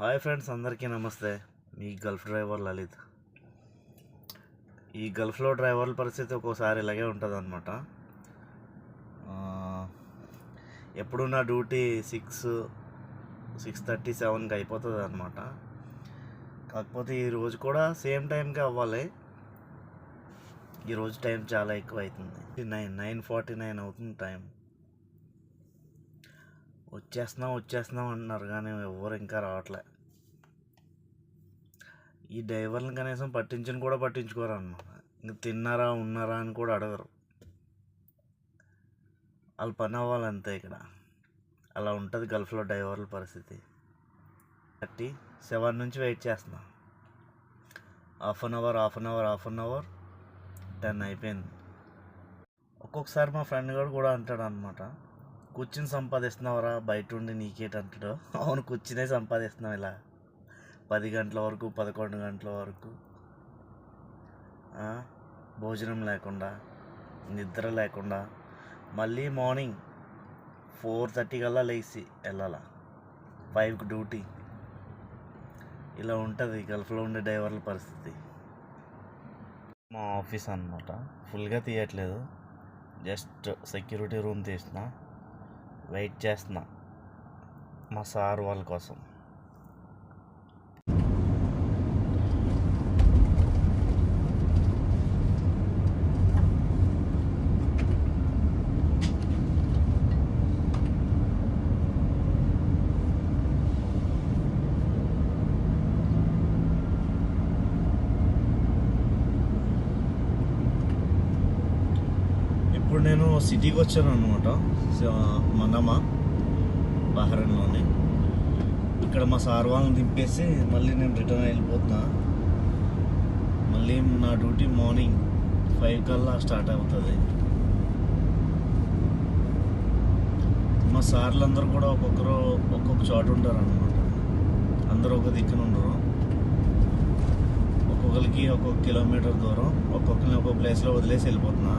Hi friends అందరికీ నమస్తే. మీ గల్ఫ్ డ్రైవర్ లలిత్. ఈ గల్ఫ్లో డ్రైవర్ల పరిస్థితి ఒక్కోసారి ఇలాగే ఉంటుంది అనమాట ఎప్పుడు నా డ్యూటీ సిక్స్ సిక్స్ థర్టీ సెవెన్కి అయిపోతుంది అనమాట కాకపోతే ఈరోజు కూడా సేమ్ టైంకి అవ్వాలి. ఈరోజు టైం చాలా ఎక్కువ అవుతుంది నైన్ నైన్ ఫార్టీ నైన్ అవుతుంది టైం. వచ్చేస్తున్నాం వచ్చేస్తున్నాం అంటున్నారు కానీ ఎవరు ఇంకా రావట్లే. ఈ డ్రైవర్ని కనీసం పట్టించని కూడా పట్టించుకోరు అన్నమాట ఇంక తిన్నారా ఉన్నారా అని కూడా అడగరు. వాళ్ళు పని అవ్వాలంతే ఇక్కడ. అలా ఉంటుంది గల్ఫ్లో డ్రైవర్ల పరిస్థితి. థర్టీ సెవెన్ నుంచి వెయిట్ చేస్తున్నా. Half an hour half an hour half an hour ten అయిపోయింది. ఒక్కొక్కసారి మా ఫ్రెండ్ గారు కూడా అంటాడు అనమాట కూర్చుని సంపాదిస్తున్నావురా బయట ఉండి నీకేటి అంటాడు అవును కూర్చునే సంపాదిస్తున్నావు ఇలా. పది గంటల వరకు పదకొండు గంటల వరకు. భోజనం లేకుండా నిద్ర లేకుండా మళ్ళీ మార్నింగ్ ఫోర్ థర్టీ కల్లా లేచి వెళ్ళాలా? ఫైవ్కి డ్యూటీ. ఇలా ఉంటుంది గల్ఫ్లో ఉండే డ్రైవర్ల పరిస్థితి. మా ఆఫీస్ అన్నమాట. ఫుల్గా తీయట్లేదు. జస్ట్ సెక్యూరిటీ రూమ్ తీసిన. వెయిట్ చేస్తున్నా మా సార్ వాళ్ళ కోసం. ఇప్పుడు నేను సిటీకి వచ్చాను అనమాట మనమా బహ్రెన్లోని. ఇక్కడ మా సార్ వాళ్ళని దింపేసి మళ్ళీ నేను రిటర్న్ వెళ్ళిపోతున్నా. మళ్ళీ నా డ్యూటీ మార్నింగ్ ఫైవ్ కల్లా స్టార్ట్ అవుతుంది. మా సార్లు అందరూ కూడా ఒక్కొక్కరు ఒక్కొక్క చోట ఉంటారు అనమాట అందరూ ఒక దిక్కున ఉండరు. ఒక్కొక్కరికి ఒక్కొక్క కిలోమీటర్ దూరం ఒక్కొక్కరిని ఒక్కొక్క ప్లేస్లో వదిలేసి వెళ్ళిపోతున్నా.